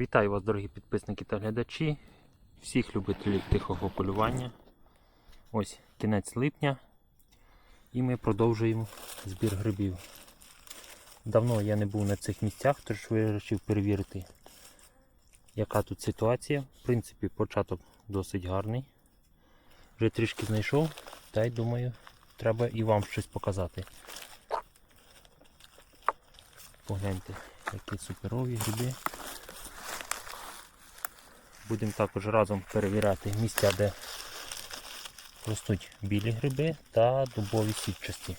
Вітаю вас, дорогі підписники та глядачі, всіх любителів тихого полювання. Ось кінець липня і ми продовжуємо збір грибів. Давно я не був на цих місцях, тож вирішив перевірити, яка тут ситуація. В принципі, початок досить гарний. Вже трішки знайшов, та й думаю, треба і вам щось показати. Погляньте, які суперові гриби. Будемо також разом перевіряти місця, де ростуть білі гриби та дубові сітчасті.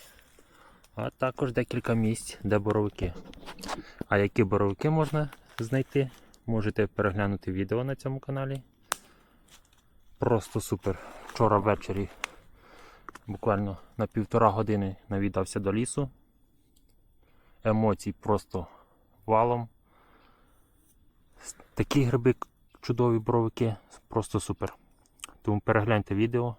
А також декілька місць, де боровики. А які боровики можна знайти, можете переглянути відео на цьому каналі. Просто супер. Вчора ввечері буквально на півтора години навідався до лісу. Емоцій просто валом. Такі гриби чудові боровики, просто супер. Тому перегляньте відео,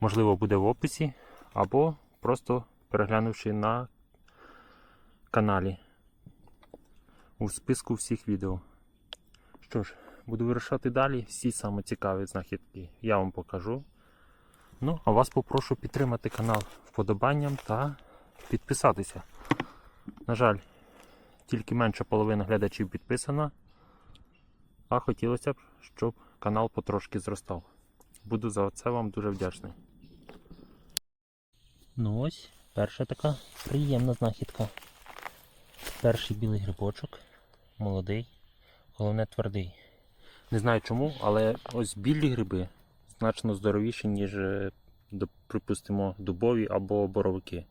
можливо, буде в описі, або просто переглянувши на каналі у списку всіх відео. Що ж, буду вирішати далі. Всі саме цікаві знахідки я вам покажу. Ну, а вас попрошу підтримати канал вподобанням та підписатися. На жаль, тільки менша половина глядачів підписана. А хотілося б, щоб канал потрошки зростав. Буду за це вам дуже вдячний. Ну ось, перша така приємна знахідка. Перший білий грибочок, молодий, головне твердий. Не знаю чому, але ось білі гриби значно здоровіші, ніж, е, припустимо, дубові або боровики.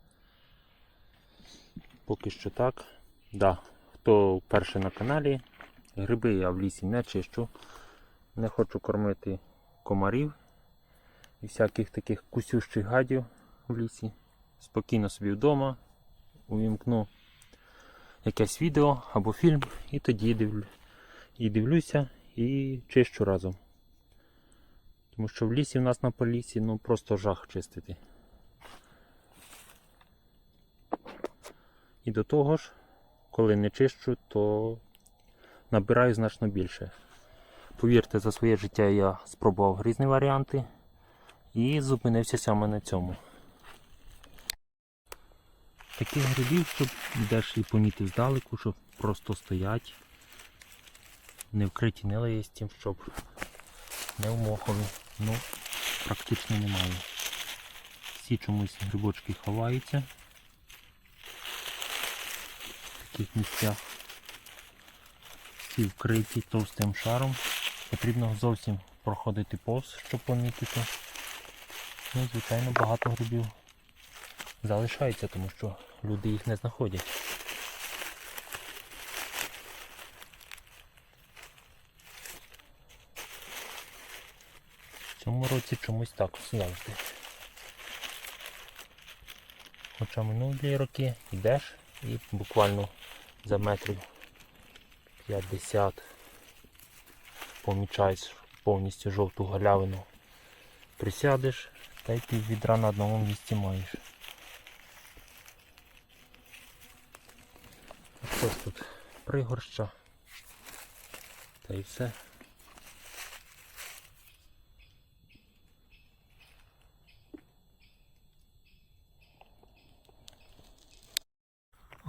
Поки що так. Да. Хто вперше на каналі, Гриби я в лісі не чищу. Не хочу кормити комарів і всяких таких кусющих гадів в лісі. Спокійно собі вдома увімкну якесь відео або фільм, і тоді дивлю, і дивлюся і чищу разом. Тому що в лісі в нас на полісі ну просто жах чистити. І до того ж, коли не чищу, то набираю значно більше. Повірте, за своє життя я спробував різні варіанти і зупинився саме на цьому. Таких грибів, щоб йдеш і помітив здалеку, щоб просто стоять, не вкриті не листям, щоб не вмохали. Ну, практично немає. Всі чомусь грибочки ховаються в таких місцях всі вкриті товстим шаром. Потрібно зовсім проходити повз, щоб помітити. Ну, і, звичайно, багато грибів залишається, тому що люди їх не знаходять. В цьому році чомусь так завжди. Хоча минулі роки йдеш і буквально за метрів 50 помічаєш повністю жовту галявину. Присядеш та й пів відра на одному місці маєш. Ось тут пригорща. Та й все.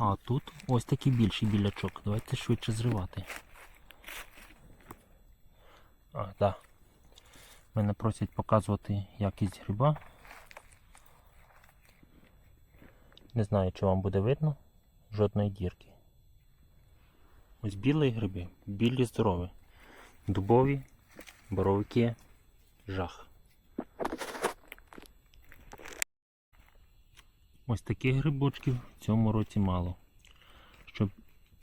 А тут ось такий більший білячок. Давайте швидше зривати. А. Да. Мене просять показувати якість гриба. Не знаю, чи вам буде видно. Жодної дірки. Ось білі гриби, білі здорові. Дубові, боровики, жах. Ось таких грибочків в цьому році мало. Щоб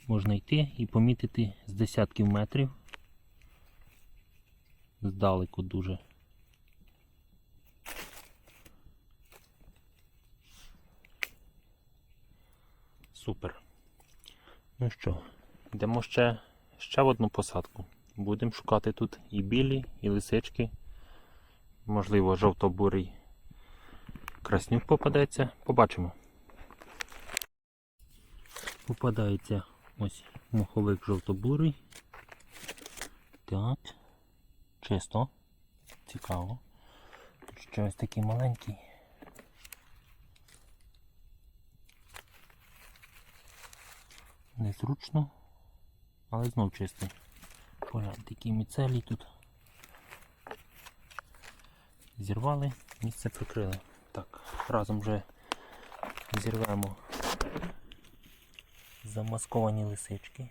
можна йти і помітити з десятків метрів. Здалеку дуже. Супер. Ну що, йдемо ще, ще в одну посадку. Будемо шукати тут і білі, і лисички. Можливо, жовто-бурий краснюк попадеться. Побачимо. Попадається ось моховик жовто-бурий. Так. Чисто. Цікаво. Тут ще ось такий маленький. Незручно, але знов чистий. Погляньте, які міцелі тут. Зірвали, місце прикрили. Так, разом вже зірвемо замасковані лисички.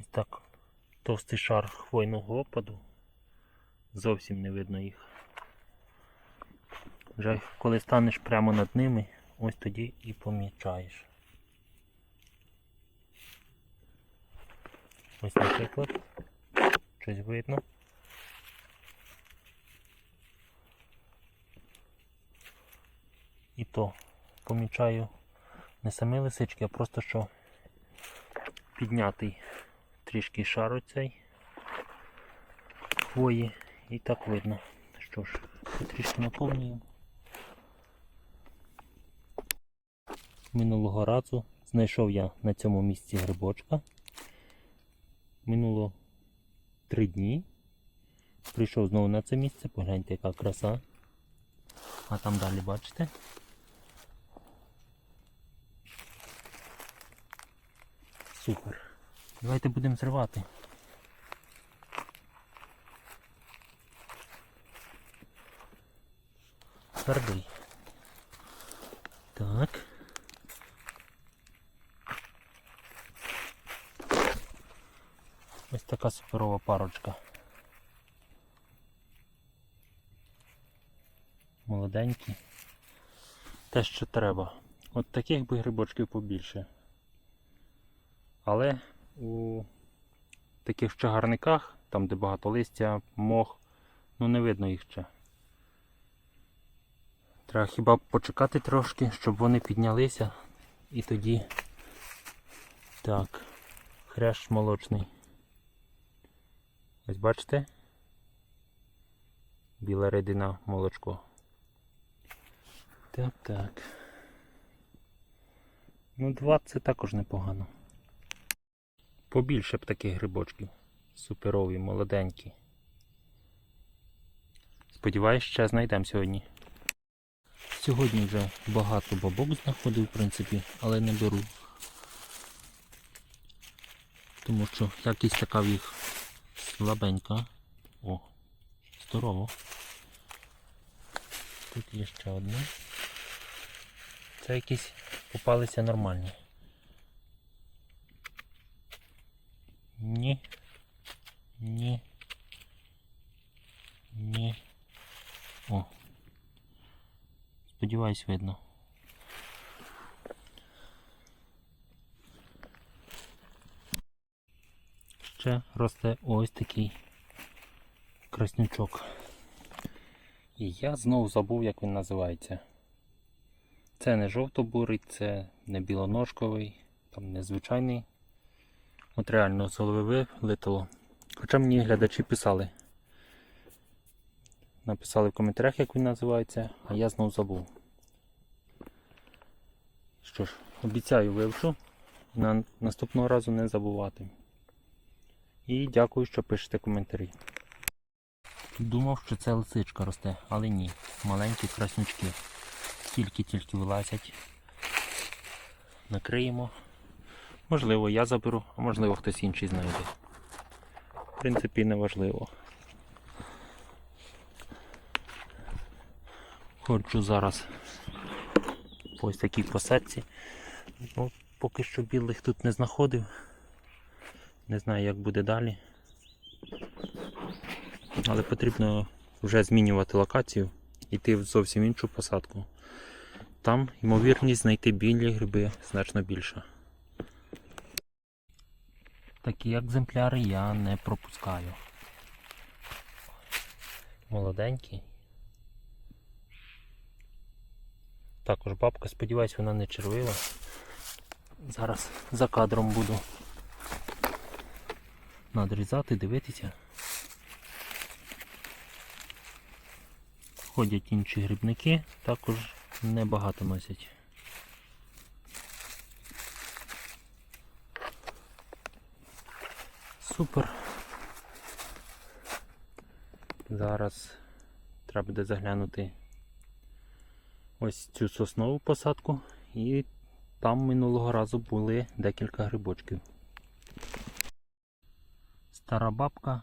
Ось так товстий шар хвойного опаду. Зовсім не видно їх. Вже коли станеш прямо над ними, ось тоді і помічаєш. Ось, наприклад, щось видно. І то помічаю не самі лисички, а просто що піднятий трішки шар оцей хвої і так видно. Що ж, трішки наповнюємо. Минулого разу знайшов я на цьому місці грибочка. Минуло три дні. Прийшов знову на це місце, погляньте, яка краса. А там далі бачите? Супер. Давайте будемо зривати. Твердий. Так. Ось така парочка. Молоденькі. Те, що треба. От таких би грибочків побільше. Але у таких чагарниках, там де багато листя, мох, ну не видно їх ще. Треба хіба почекати трошки, щоб вони піднялися і тоді так, хрящ молочний. Ось бачите? Біла рідина молочко. Так, так. Ну, два це також непогано. Побільше б таких грибочків. Суперові, молоденькі. Сподіваюсь, ще знайдемо сьогодні. Сьогодні вже багато бабок знаходив, в принципі, але не беру. Тому що якість така в їх слабенька. О, здорово. Тут є ще одне. Це якісь попалися нормальні. Ні. Ні. Ні. О. Сподіваюсь, видно. Ще росте ось такий краснючок. І я знову забув, як він називається. Це не жовтобурий, це не білоножковий, там незвичайний. От реально з голови вилетіло. Хоча мені глядачі писали. Написали в коментарях, як він називається, а я знову забув. Що ж, обіцяю вивчу. На наступного разу не забувати. І дякую, що пишете коментарі. Думав, що це лисичка росте, але ні. Маленькі краснючки. Тільки-тільки вилазять. Накриємо. Можливо, я заберу, а можливо хтось інший знайде. В принципі, не важливо. Ходжу зараз ось такій посадці. Ну, поки що білих тут не знаходив. Не знаю, як буде далі. Але потрібно вже змінювати локацію, йти в зовсім іншу посадку. Там ймовірність знайти білі гриби значно більша. Такі екземпляри я не пропускаю. Молоденький. Також бабка, сподіваюсь, вона не червива. Зараз за кадром буду надрізати, дивитися. Ходять інші грибники, також небагато носять. Супер. Зараз треба буде заглянути ось цю соснову посадку і там минулого разу були декілька грибочків. Стара бабка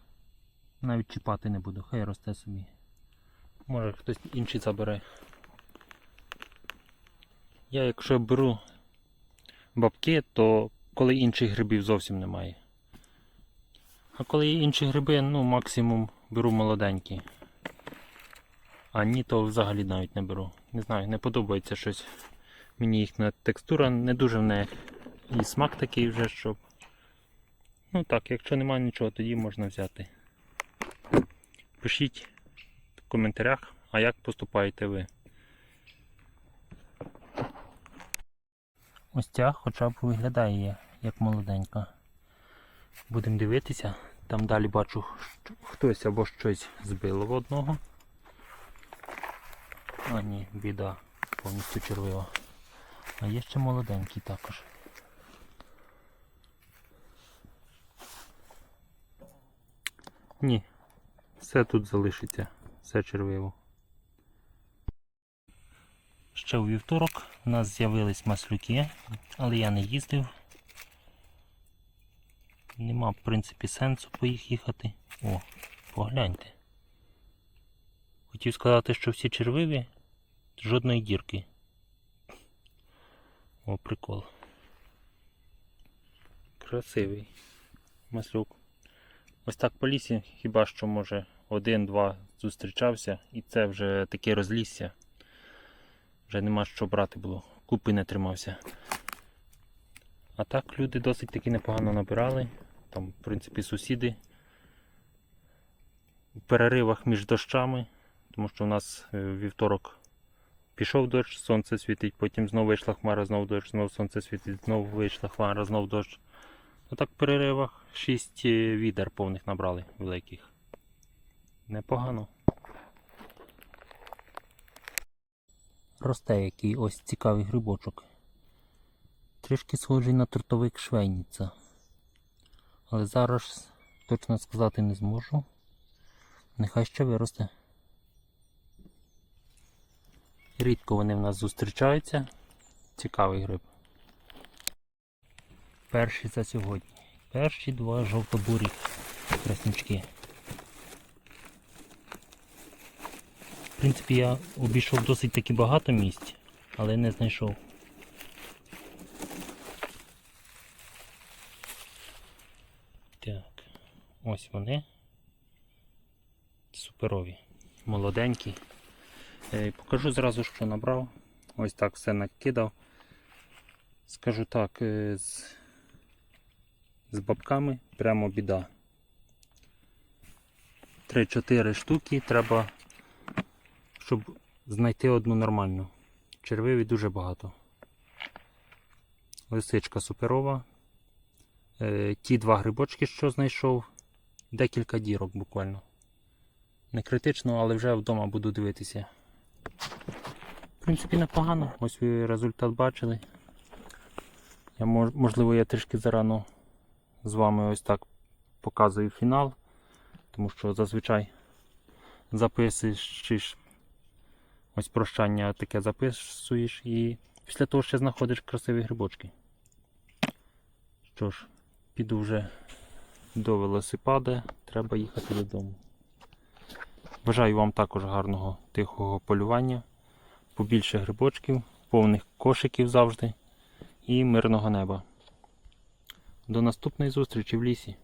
навіть чіпати не буду, хай росте собі. Може хтось інший забере. Я якщо беру бабки, то коли інших грибів зовсім немає. А коли є інші гриби, ну максимум беру молоденькі. А ні, то взагалі навіть не беру. Не знаю, не подобається щось. Мені їхня текстура не дуже в них. І смак такий вже, щоб. Ну так, якщо немає нічого, тоді можна взяти. Пишіть в коментарях, а як поступаєте ви. Ось ця хоча б виглядає як молоденька. Будемо дивитися. Там далі бачу, хтось або щось збило в одного. А ні, біда, повністю червива. А є ще молоденький також. Ні, все тут залишиться, все червиво. Ще у вівторок у нас з'явились маслюки, але я не їздив. Нема, в принципі, сенсу по їх їхати. О, погляньте. Хотів сказати, що всі червиві, жодної дірки. О, прикол. Красивий маслюк. Ось так по лісі, хіба що може один-два зустрічався, і це вже таке розлісся. Вже нема що брати було, купи не тримався. А так люди досить таки непогано набирали. Там, в принципі, сусіди в переривах між дощами, тому що у нас е, вівторок пішов дощ, сонце світить, потім знову вийшла хмара, знову дощ, знову сонце світить, знову вийшла хмара, знову дощ. Отак в переривах 6 відер повних набрали великих. Непогано. Росте який ось цікавий грибочок. Трішки схожий на трутовик швейниця. Але зараз точно сказати не зможу. Нехай ще виросте. Рідко вони в нас зустрічаються. Цікавий гриб. Перші за сьогодні. Перші два жовтобурі краснячки. В принципі, я обійшов досить таки багато місць, але не знайшов. Так, ось вони. Суперові. Молоденькі. Е, Покажу зразу, що набрав. Ось так все накидав. Скажу так, е, з, з бабками прямо біда. 3-4 штуки треба, щоб знайти одну нормальну. Червиві дуже багато. Лисичка суперова. Е, ті два грибочки, що знайшов, декілька дірок буквально. Не критично, але вже вдома буду дивитися. В принципі, непогано. Ось ви результат бачили. Я, можливо, я трішки зарано з вами ось так показую фінал, тому що зазвичай записуєш ось прощання таке записуєш і після того ще знаходиш красиві грибочки. Що ж, піду вже до велосипада, треба їхати додому. Бажаю вам також гарного тихого полювання, побільше грибочків, повних кошиків завжди і мирного неба. До наступної зустрічі в лісі.